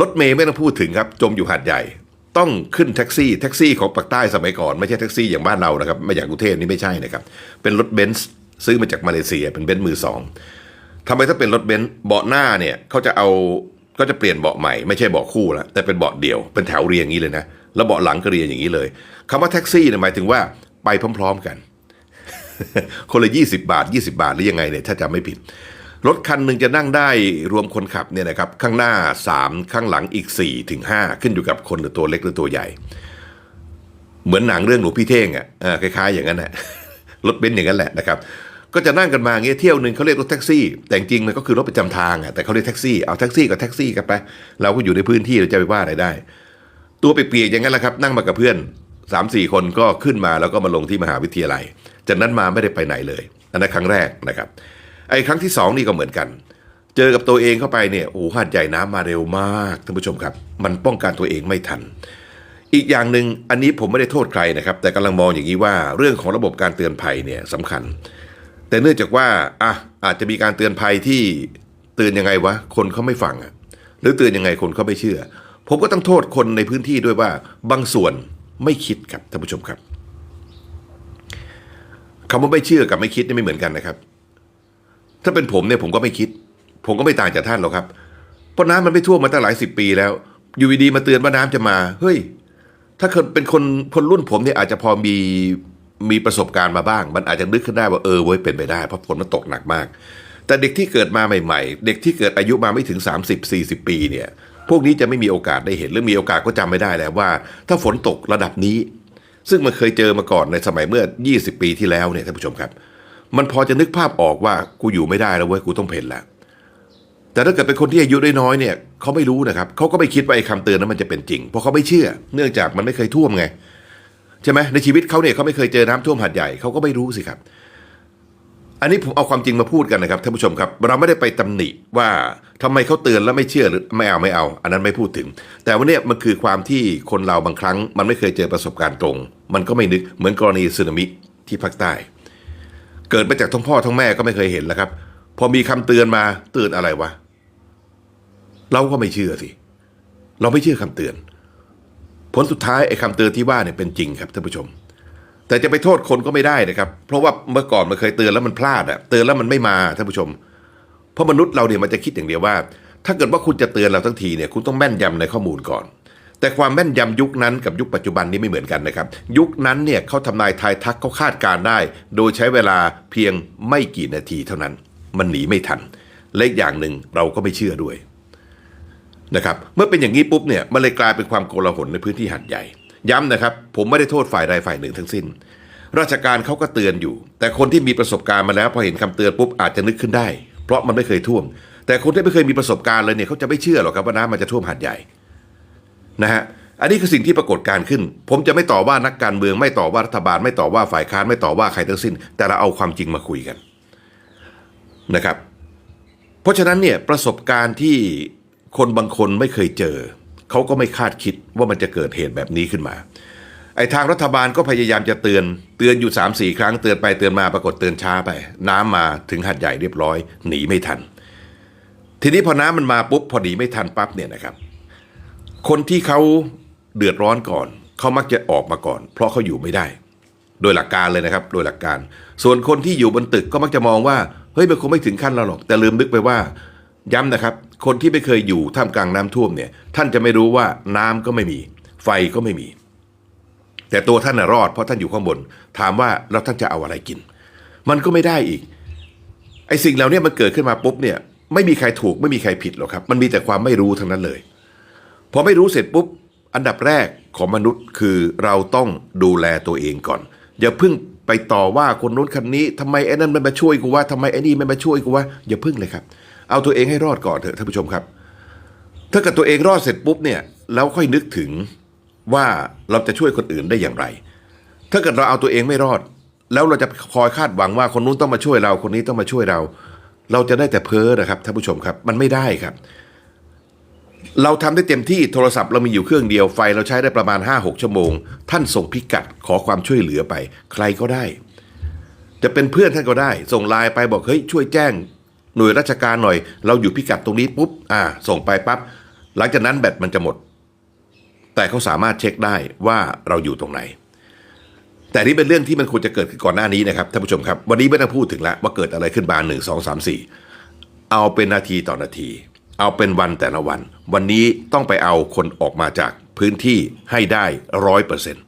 รถเมย์ไม่ต้องพูดถึงครับ จมอยู่หาดใหญ่ ต้องขึ้นแท็กซี่แท็กซี่ของปากใต้สมัยก่อนไม่ใช่แท็กซี่อย่างบ้านเรานะครับไม่อย่างกรุงเทพนี่ไม่ใช่นะครับ เป็นรถเบนซ์ซื้อมาจากมาเลเซียเป็นเบนซ์มือสองทำไมถ้าเป็นรถเบนซ์เบาะหน้าเนี่ยเขาจะเอาก็จะเปลี่ยนเบาะใหม่ไม่ใช่เบาะคู่แล้วแต่เป็นเบาะเดี่ยวเป็นแถวเรียงอย่างนี้เลยนะแล้วเบาะหลังก็เรียงอย่างนี้เลยคำว่าแท็กซี่เนี่ยหมายถึงว่าไปพร้อม ๆกัน คนละ 20 บาท 20 บาทหรือยังไงเนี่ยถ้าจำไม่ผิด รถคันหนึ่งจะนั่งได้รวมคนขับเนี่ยนะครับข้างหน้า 3 ข้างหลังอีก4ถึง5ขึ้นอยู่กับคนหรือตัวเล็กหรือตัวใหญ่ เหมือนหนังเรื่องหลวงพี่เท่งอะคล้ายๆอย่างนั้นแหละรถเบนซ์อย่างนั้นแหละนะครับก็จะนั่งกันมาเงี้ยเที่ยวหนึ่งเขาเรียกรถแท็กซี่ แต่จริงๆมันก็คือรถประจำทางอะแต่เขาเรียกแท็กซี่เอาแท็กซี่กับแท็กซี่กันไปเราก็อยู่ในพื้นที่เราจะไปว่าอะไรได้ ตัวเปียกๆอย่างนั้นแหละครับนั่งมากับเพื่อน3ามสี่คนก็ขึ้นมาแล้วก็มาลงที่มหาวิทยาลัย จากนั้นมาไม่ได้ไปไหนเลย อันนั้นครั้งแรกนะครับ ไอ้ครั้งที่สองนี่ก็เหมือนกัน เจอกับตัวเองเข้าไปเนี่ยโอ้โหหาดใหญ่น้ำมาเร็วมากท่านผู้ชมครับ มันป้องกันตัวเองไม่ทัน อีกอย่างหนึ่งอันนี้ผมไม่ได้โทษใครนะครับ แต่กำลังมองอย่างนี้ว่าเรื่องของระบบการเตือนภัยเนี่ยสำคัญ แต่เนื่องจากว่าอะอาจจะมีการเตือนภัยที่เตือนยังไงวะคนเขาไม่ฟังหรือเตือนยังไงคนเขาไม่เชื่อ ผมก็ต้องโทษคนในพื้นที่ด้วยว่าบางส่วนไม่คิดครับท่านผู้ชมครับคำว่าไม่เชื่อกับไม่คิดนี่ไม่เหมือนกันนะครับ ถ้าเป็นผมเนี่ยผมก็ไม่คิด ผมก็ไม่ต่างจากท่านหรอกครับ เพราะน้ำมันไม่ท่วมมาตั้งหลายสิบปีแล้ว อยู่ดีๆมาเตือนว่าน้ำจะมา เฮ้ย ถ้าเกิดเป็นคนคนรุ่นผมเนี่ยอาจจะพอมีมีประสบการณ์มาบ้าง มันอาจจะนึกขึ้นได้ว่าเออเว้ยเป็นไปได้เพราะฝนมันตกหนักมาก แต่เด็กที่เกิดมาใหม่ ๆ เด็กที่เกิดอายุมาไม่ถึง 30-40 ปีเนี่ย พวกนี้จะไม่มีโอกาสได้เห็นหรือมีโอกาสก็จำไม่ได้แล้วว่า ถ้าฝนตกระดับนี้ ซึ่งมันเคยเจอมาก่อนในสมัยเมื่อ 20 ปีที่แล้วเนี่ยท่านผู้ชมครับ มันพอจะนึกภาพออกว่ากูอยู่ไม่ได้แล้วเว้ยกูต้องเพ่นแล้วแต่ถ้าเกิดเป็นคนที่อายุได้น้อยเนี่ยเขาไม่รู้นะครับเขาก็ไม่คิดว่าไอ้คำเตือนนั้นมันจะเป็นจริง เพราะเขาไม่เชื่อ เนื่องจากมันไม่เคยท่วมไงใช่ไหมในชีวิตเขาเนี่ยเขาไม่เคยเจอน้ำท่วมหาดใหญ่เขาก็ไม่รู้สิครับ อันนี้ผมเอาความจริงมาพูดกันนะครับท่านผู้ชมครับ เราไม่ได้ไปตำหนิว่าทำไมเขาเตือนแล้วไม่เชื่อหรือไม่เอาไม่เอา อันนั้นไม่พูดถึง แต่วันนี้มันคือความที่คนเราบางครั้ง มันไม่เคยเจอประสบการณ์ตรง มันก็ไม่นึกเหมือนกรณีสึนามิที่ภาคใต้ เกิดมาจากทั้งพ่อทั้งแม่ก็ไม่เคยเห็นแล้วครับ พอมีคำเตือนมาเตือนอะไรวะ เราก็ไม่เชื่อสิ เราไม่เชื่อคำเตือน ผลสุดท้ายไอ้คำเตือนที่ว่าเนี่ยเป็นจริงครับท่านผู้ชม แต่จะไปโทษคนก็ไม่ได้นะครับ เพราะว่าเมื่อก่อนมันเคยเตือนแล้วมันพลาดอะเตือนแล้วมันไม่มาท่านผู้ชม เพราะมนุษย์เราเนี่ยมันจะคิดอย่างเดียวว่า ถ้าเกิดว่าคุณจะเตือนเราทั้งทีเนี่ย คุณต้องแม่นยำในข้อมูลก่อน แต่ความแม่นยำยุคนั้นกับยุคปัจจุบันนี้ไม่เหมือนกันนะครับ ยุคนั้นเนี่ยเขาทำนายทายทักเขาคาดการได้ โดยใช้เวลาเพียงไม่กี่นาทีเท่านั้น มันหนีไม่ทันและอีกอย่างหนึ่งเราก็ไม่เชื่อด้วยนะครับเมื่อเป็นอย่างนี้ปุ๊บเนี่ยมันเลยกลายเป็นความโกลาหลในพื้นที่หัดใหญ่ ย้ำนะครับ ผมไม่ได้โทษฝ่ายใดฝ่ายหนึ่งทั้งสิ้น ราชการเขาก็เตือนอยู่ แต่คนที่มีประสบการณ์มาแล้วพอเห็นคำเตือนปุ๊บอาจจะนึกขึ้นได้ เพราะมันไม่เคยท่วม แต่คนที่ไม่เคยมีประสบการณ์เลยเนี่ยเขาจะไม่เชื่อหรอกครับว่าน้ำมันจะท่วมหัดใหญ่ นะฮะอันนี้คือสิ่งที่ปรากฏการขึ้น ผมจะไม่ต่อว่านักการเมือง ไม่ต่อว่ารัฐบาล ไม่ต่อว่าฝ่ายค้านไม่ต่อว่าใครทั้งสิ้น แต่เราเอาความจริงมาคุยกันนะครับ เพราะฉะนั้นเนี่ยประสบการณ์ที่คนบางคนไม่เคยเจอ เขาก็ไม่คาดคิดว่ามันจะเกิดเหตุแบบนี้ขึ้นมาไอ้ทางรัฐบาลก็พยายามจะเตือนเตือนอยู่3ามสี่ครั้งเตือนไปเตือนมาปรากฏเตือนช้าไป น้ำมาถึงหัดใหญ่เรียบร้อยหนีไม่ทัน ทีนี้พอน้ำมันมาปุ๊บพอหนีไม่ทันปั๊บเนี่ยนะครับ คนที่เขาเดือดร้อนก่อน เขามักจะออกมาก่อน เพราะเขาอยู่ไม่ได้ โดยหลักการเลยนะครับ โดยหลักการ ส่วนคนที่อยู่บนตึกก็มักจะมองว่าเฮ้ยมันคงไม่ถึงขั้นเราหรอก แต่ลืมนึกไปว่า ย้ำนะครับ คนที่ไม่เคยอยู่ท่ามกลางน้ำท่วมเนี่ย ท่านจะไม่รู้ว่าน้ำก็ไม่มี ไฟก็ไม่มี แต่ตัวท่านรอดเพราะท่านอยู่ข้างบน ถามว่าแล้วท่านจะเอาอะไรกิน มันก็ไม่ได้อีกไอ้สิ่งเหล่านี้มันเกิดขึ้นมาปุ๊บเนี่ย ไม่มีใครถูกไม่มีใครผิดหรอกครับ มันมีแต่ความไม่รู้ทั้งนั้นเลย พอไม่รู้เสร็จปุ๊บ อันดับแรกของมนุษย์คือเราต้องดูแลตัวเองก่อน อย่าเพิ่งไปต่อว่าคนนู้นคนนี้ทำไมไอ้นั่นไม่มาช่วยกูว่าทำไมไอ้นี่ไม่มาช่วยกูว่าอย่าพึ่งเลยครับ เอาตัวเองให้รอดก่อนเถอะท่านผู้ชมครับ ถ้าเกิดตัวเองรอดเสร็จปุ๊บเนี่ยแล้วค่อยนึกถึงว่าเราจะช่วยคนอื่นได้อย่างไร ถ้าเกิดเราเอาตัวเองไม่รอด แล้วเราจะคอยคาดหวังว่าคนนู้นต้องมาช่วยเราคนนี้ต้องมาช่วยเรา เราจะได้แต่เพ้อนะครับท่านผู้ชมครับ มันไม่ได้ครับ เราทำได้เต็มที่โทรศัพท์เรามีอยู่เครื่องเดียวไฟเราใช้ได้ประมาณ 5-6 ชั่วโมง ท่านส่งพิกัดขอความช่วยเหลือไป ใครก็ได้ จะเป็นเพื่อนท่านก็ได้ ส่งไลน์ไปบอกเฮ้ยช่วยแจ้ง หน่วยราชการหน่อย เราอยู่พิกัดตรงนี้ปุ๊บอ่า ส่งไปปับ๊บหลังจากนั้นแบตมันจะหมด แต่เขาสามารถเช็คได้ว่าเราอยู่ตรงไหน แต่นี่เป็นเรื่องที่มันควรจะเกิดขึ้นก่อนหน้านี้นะครับท่านผู้ชมครับ วันนี้ไม่ต้องพูดถึงละว่าเกิดอะไรขึ้นบานหนึ่งสองสามสี่เอาเป็นนาทีต่อนาที เอาเป็นวันแต่ละวัน วันนี้ต้องไปเอาคนออกมาจากพื้นที่ให้ได้ร้อยเปอร์เซ็นต์